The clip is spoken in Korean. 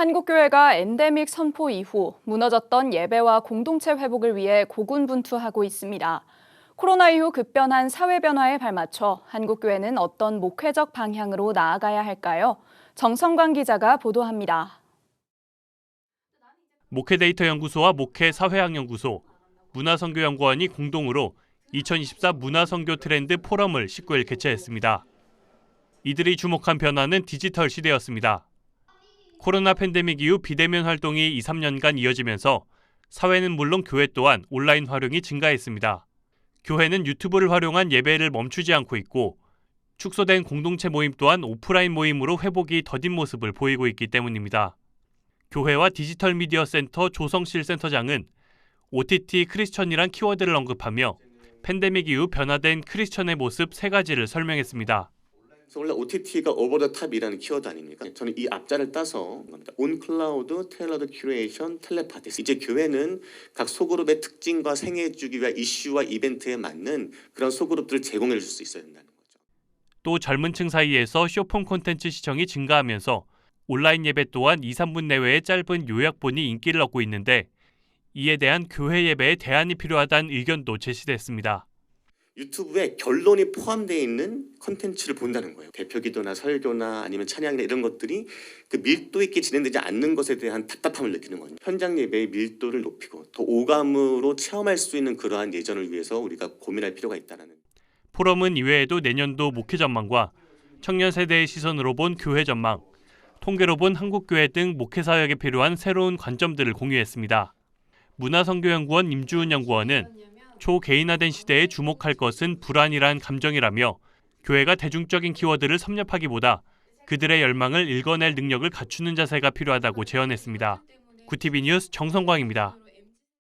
한국교회가 엔데믹 선포 이후 무너졌던 예배와 공동체 회복을 위해 고군분투하고 있습니다. 코로나 이후 급변한 사회 변화에 발맞춰 한국교회는 어떤 목회적 방향으로 나아가야 할까요? 정성광 기자가 보도합니다. 목회 데이터 연구소와 목회 사회학 연구소, 문화선교 연구원이 공동으로 2024 문화선교 트렌드 포럼을 19일 개최했습니다. 이들이 주목한 변화는 디지털 시대였습니다. 코로나 팬데믹 이후 비대면 활동이 2, 3년간 이어지면서 사회는 물론 교회 또한 온라인 활용이 증가했습니다. 교회는 유튜브를 활용한 예배를 멈추지 않고 있고 축소된 공동체 모임 또한 오프라인 모임으로 회복이 더딘 모습을 보이고 있기 때문입니다. 교회와 디지털 미디어 센터 조성실 센터장은 OTT 크리스천이란 키워드를 언급하며 팬데믹 이후 변화된 크리스천의 모습 세 가지를 설명했습니다. 그래서 원래 OTT가 오버 더 탑이라는 키워드 아닙니까? 저는 이 앞자를 따서 겁니다. 온 클라우드, 테일러드 큐레이션, 텔레파티스. 이제 교회는 각 소그룹의 특징과 생애 주기와 이슈와 이벤트에 맞는 그런 소그룹들을 제공해 줄 수 있어야 된다는 거죠. 또 젊은 층 사이에서 쇼폼 콘텐츠 시청이 증가하면서 온라인 예배 또한 2, 3분 내외의 짧은 요약본이 인기를 얻고 있는데 이에 대한 교회 예배에 대안이 필요하다는 의견도 제시됐습니다. 유튜브에 결론이 포함되어 있는 컨텐츠를 본다는 거예요. 대표 기도나 설교나 아니면 찬양이나 이런 것들이 그 밀도 있게 진행되지 않는 것에 대한 답답함을 느끼는 거죠. 현장 예배의 밀도를 높이고 더 오감으로 체험할 수 있는 그러한 예전을 위해서 우리가 고민할 필요가 있다라는. 포럼은 이외에도 내년도 목회 전망과 청년 세대의 시선으로 본 교회 전망, 통계로 본 한국교회 등 목회 사역에 필요한 새로운 관점들을 공유했습니다. 문화선교연구원 임주은 연구원은 초개인화된 시대에 주목할 것은 불안이란 감정이라며 교회가 대중적인 키워드를 섭렵하기보다 그들의 열망을 읽어낼 능력을 갖추는 자세가 필요하다고 제언했습니다. 구티비 뉴스 정성광입니다.